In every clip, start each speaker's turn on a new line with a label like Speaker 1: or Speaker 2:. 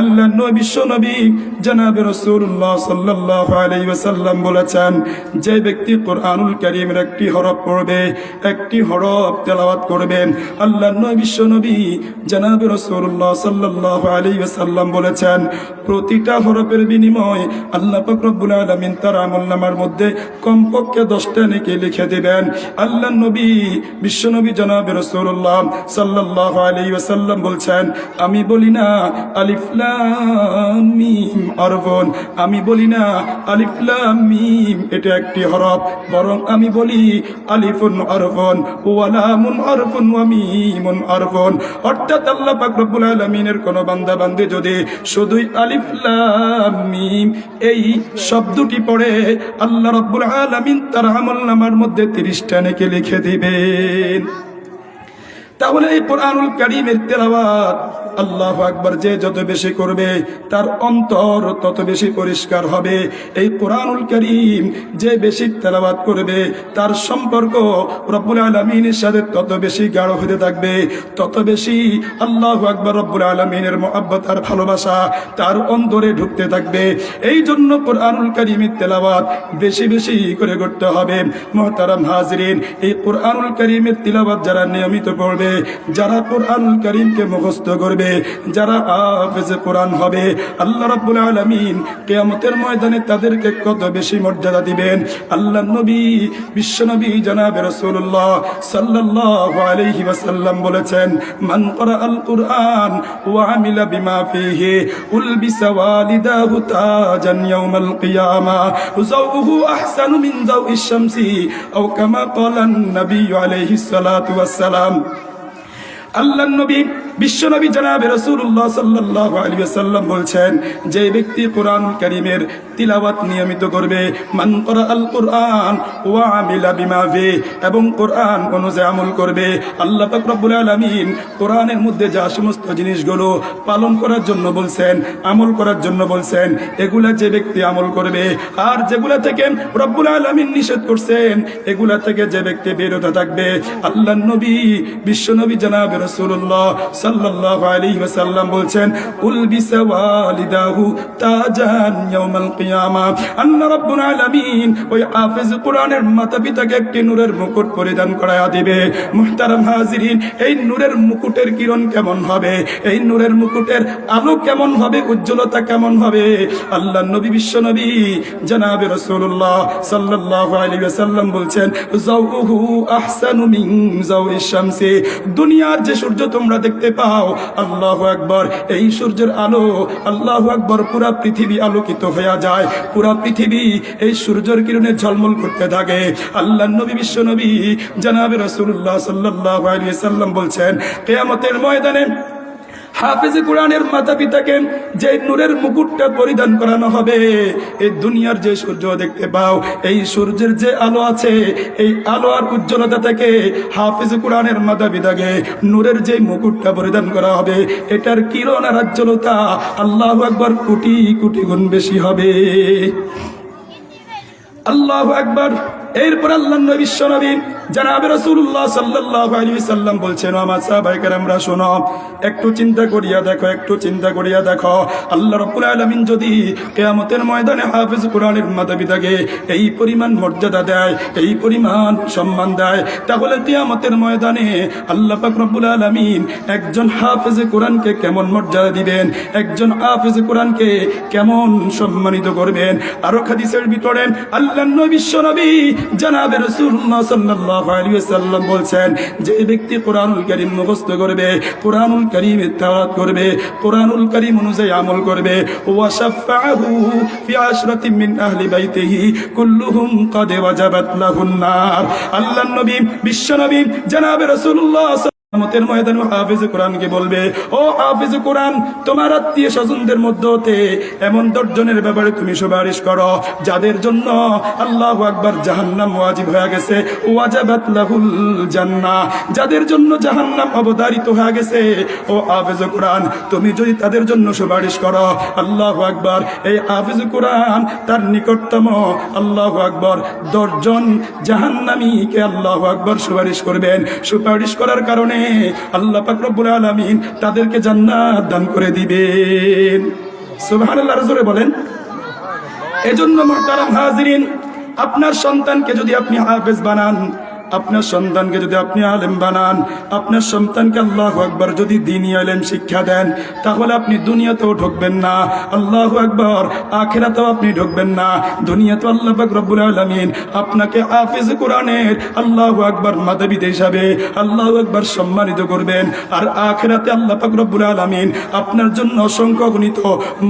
Speaker 1: আল্লাহ বিশ্ব নবী জনাবে রসুল্লাহ সাল্লাহ আলাইসাল্লাম বলেছেন, যে ব্যক্তি কোরআনুল করিমের একটি হরফ পড়বে, একটি হরফ তেলাওয়াত করবেন আল্লাহ বিশ্ব নবী জনাবে রসুল্লাহ সাল্লাহ আলাইসাল্লাম বলেছেন, প্রতিটা হরফের বিনিময় আল্লাহ ফকরবুল আলমিন তার আমল্লামার মধ্যে কমপক্ষে দশটা নেকে লিখে দেবেন। আল্লাহ নবী বিশ্বনবী জনাবে রসুল্লাহ সাল্লাহ আলাইসাল্লাম বলছেন, আমি বলি না আলিফলাম মিম অরবন আমি বলি না আলিফলাম মিম, এটা একটি হরফ। বরং আমি বলি আলিফুন অরবন ওয়ালামুন অরবন, ওয়া মিমুন অরবন অর্থাৎ আল্লাহ পাক রব্বুল আলামিনের কোন বান্দা বান্দে যদি শুধুই আলিফলাম মিম, এই শব্দটি পড়ে আল্লাহ রব্বুল আলামিন তার আমলনামার মধ্যে তিরিশটা নেকে লিখে দিবেন। তাহলে এই কোরআনুল কারিমের তেলাওয়াত আল্লাহ আকবর যে যত বেশি করবে, তার অন্তর তত বেশি পরিষ্কার হবে। এই কোরআনুল করিম যে বেশি তেলাওয়াত করবে, তার সম্পর্ক রব্বুল আলমিনের সাথে তত বেশি গাঢ় হতে থাকবে। তত বেশি আল্লাহ আকবর রব্বুল আলমিনের মহাব্বত আর ভালোবাসা তার অন্তরে ঢুকতে থাকবে। এই জন্য কোরআনুল করিমের তেলাওয়াত বেশি বেশি করে করতে হবে। মহতারাম হাজরিন, এই কোরআনুল করিমের তিলাবাত যারা নিয়মিত পড়বে যারা কোরআনুল করিমকে মুখস্থ করবে যারা হাফেজে কোরআন হবে, আল্লাহ রাব্বুল আলামিন কিয়ামতের ময়দানে তাদেরকে কত বেশি মর্যাদা দিবেন। আল্লাহ নবী বিশ্বনবী জনাবে রাসূলুল্লাহ সাল্লাল্লাহু আলাইহি ওয়াসাল্লাম বলেছেন, মান করা আল কুরআন ওয়া আমিলা বিমা ফিহি উলবিসা ওয়ালিদাহু তাজান ইয়াউমাল কিয়ামা যাওহু আহসানু মিন যাওইশ শামসি, আও কামা ক্বালা an-নবী আলাইহিস সালাতু ওয়াস সালাম আল্লাহ নবী বিশ্বনবী জনাবে রসুল্লাহ সাল্লাহ আলী সাল্লাম বলছেন, যে ব্যক্তি কোরআন করিমের তিলাওয়াত নিয়মিত করবে, মান করা আল কোরআন ওয়া আমিলা বিমা ভে এবং কোরআন অনুযায়ী আমল করবে, আল্লাহ পাক রব্বুল আলামিন কোরআনের মধ্যে যা সমস্ত জিনিসগুলো পালন করার জন্য বলছেন, আমল করার জন্য বলছেন, এগুলা যে ব্যক্তি আমল করবে, আর যেগুলা থেকে রব্বুল আলামিন নিষেধ করছেন, এগুলা থেকে যে ব্যক্তি বিরত থাকবে আল্লাহ নবী, বিশ্বনবী জনাবে রসুল্লাহ সাল্লাল্লাহু আলাইহি ওয়াসাল্লাম তাজান ইয়াউমাল কিয়ামা। রাব্বুল আলামিন ওই হাফেজ কোরআনের একটি নূরের মুকুট পরিধান করায়া দিবে। মুহতারাম হাজিরিন, এই নূরের মুকুটের কিরণ কেমন হবে? এই নূরের মুকুটের আলো কেমন হবে? উজ্জ্বলতা কেমন হবে? আল্লাহ নবী, বিশ্ব নবী, জনাবে রাসূলুল্লাহ সাল্লাল্লাহু আলাইহি ওয়াসাল্লাম বলছেন আহসানু দুনিয়ার যে সূর্য তোমরা দেখতে পাও আল্লাহ একবার এই সূর্যের আলো, আল্লাহ একবার পুরা পৃথিবী আলোকিত হয়ে যায়। পুরা পৃথিবী এই সূর্যের কিরণে ঝলমল করতে থাকে। আল্লাহ নবী, বিশ্ব নবী, জানাবে রসুল্লাহ সাল্লাহ সাল্লাম বলছেন, কেয়ামতের ময়দানে হাফেজে কোরআনের মাতা পিতাকে যে নূরের মুকুটটা পরিধান করানো হবে, এই দুনিয়ার যে সূর্য দেখতে পাও, এই সূর্যের যে আলো আছে, এই আলো আর উজ্জ্বলতা থেকে হাফেজ কোরআনের মাতা পিতাকে নূরের যে মুকুটটা পরিধান করা হবে, এটার কিরণ আর উজ্জ্বলতা আল্লাহ একবার কোটি কোটি গুণ বেশি হবে। আল্লাহ একবার এরপর আল্লাহ বিশ্ব নবী জানাবে রসুল্লাহ সাল্লাহ আলী সাল্লাম বলছেন আমার সাহাবাইকার আমরা শোনো, একটু চিন্তা করিয়া দেখো, একটু চিন্তা করিয়া দেখো, আল্লাহ রব্বুল আলমিন যদি কেয়ামতের ময়দানে হাফিজ কোরআনের পিতাকে এই পরিমাণ মর্যাদা দেয়, এই পরিমাণ সম্মান দেয়, তাহলে কেয়ামতের ময়দানে আল্লাহ পাক রব্বুল আলমিন একজন হাফেজে কোরআনকে কেমন মর্যাদা দিবেন, একজন হাফেজে কোরআনকে কেমন সম্মানিত করবেন? আরও খাদিসের ভিতরে আল্লাহ বিশ্ব নবী জানাবে রসুল্লাহ সাল্লাল্লাহু ওয়াসাল্লাম বলছেন, যে ব্যক্তি কোরআনুল করিম মুখস্থ করবে, কোরআনুল করিম করবে, কোরআনুল করিম অনুযায়ী আমল করবে, ওয়া শাফাআহু ফি আল্লাহর নবী, বিশ্ব নবী, জানাবে রাসূলুল্লাহ ময়দানে হাফিজ কোরআনকে বলবে, ও হাফিজ কোরআন, তোমার আত্মীয় স্বজনদের এমন ব্যাপারে তুমি সুপারিশ করো, যাদের জন্য আল্লাহ আকবার জাহান্নাম ওয়াজিব হয়ে গেছে। জান্নাহ, যাদের জন্য জাহান্নাম অবধারিত হয়ে গেছে। ও হাফিজ কোরআন, তুমি যদি তাদের জন্য সুপারিশ করো, আল্লাহ আকবার, এই হাফিজ কোরআন তার নিকটতম আল্লাহ আকবর দশজন জাহান্নামীকে আল্লাহ আকবর সুপারিশ করবেন। সুপারিশ করার কারণে আল্লাহ পাকরবুল আলমিন তাদেরকে জান্নাত দান করে দিবেন। সুবহানাল্লাহ রাসূলে বলেন। এজন্য মহতারাম হাজরিন, আপনার সন্তানকে যদি আপনি হাফেজ বানান আপনার সন্তানকে যদি আপনি আলেম বানান, আপনার সন্তানকে আল্লাহ আকবর যদি দিনী আলেম শিক্ষা দেন, তাহলে আপনি দুনিয়াতেও ঢুকবেন না। আল্লাহ আকবর, আখেরাতেও আপনি ঢুকবেন না। দুনিয়াতে আল্লাহ রব্বুল আলমিন আপনাকে হাফেজ কোরআনের আল্লাহ আকবর মাধবীদ হিসাবে আল্লাহ আকবর সম্মানিত করবেন। আর আখেরাতে আল্লাহ রব্বুল আলমিন আপনার জন্য অসংখ্য গণিত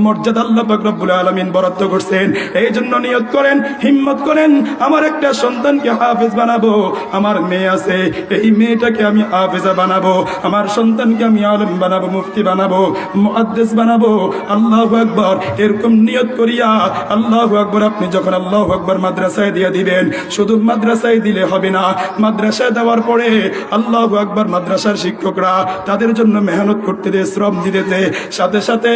Speaker 1: মর্যাদা আল্লাহ রব্বুল আলমিন বরাদ্দ করছেন। এই জন্য নিয়ত করেন, হিম্মত করেন, আমার একটা সন্তানকে হাফিজ বানাবো। আমার মেয়ে আছে। এই মেয়েটাকে আমি হাফেজা বানাবো। আমার সন্তানকে আমি আলম বানাবো, মুফতি বানাবো, মুহাদ্দিস বানাবো। আল্লাহ আকবর। এরকম নিয়ত করিয়া আল্লাহ আকবর আপনি যখন আল্লাহ আকবর মাদ্রাসায় দিয়ে দিবেন, শুধু মাদ্রাসায় দিলে হবে না। মাদ্রাসায় দেওয়ার পরে আল্লাহ আকবর মাদ্রাসার শিক্ষকরা তাদের জন্য মেহনত করতে দে শ্রম দিতে। সাথে সাথে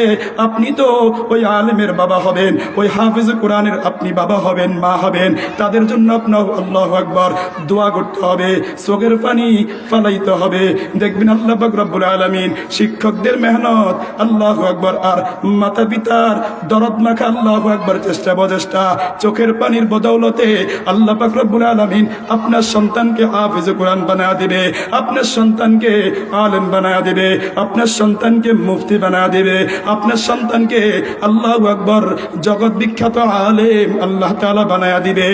Speaker 1: আপনি তো ওই আলেমের বাবা হবেন, ওই হাফিজ কোরআনের আপনি বাবা হবেন, মা হবেন। তাদের জন্য আপনার আল্লাহ আকবর দোয়া করতে হবে। চোখের পানি ফালাইতে হবে। দেখবেন আল্লাহ রব্বুল আলামিন শিক্ষকদের মেহনত আল্লাহ আকবর আর মাতা পিতার দরদ মাখা আল্লাহ আকবর চেষ্টা বচেষ্টা চোখের পানির বদৌলতে আল্লাহ রব্বুল আলামিন আপনার সন্তানকে হাফিজ কোরআন বানায় দিবে। আপনার সন্তানকে আলেম বানায় দিবে। আপনার সন্তানকে মুফতি বানায় দিবে। আপনার সন্তানকে আল্লাহ আকবর জগৎ বিখ্যাত আলেম আল্লাহ তালা বানায় দিবে।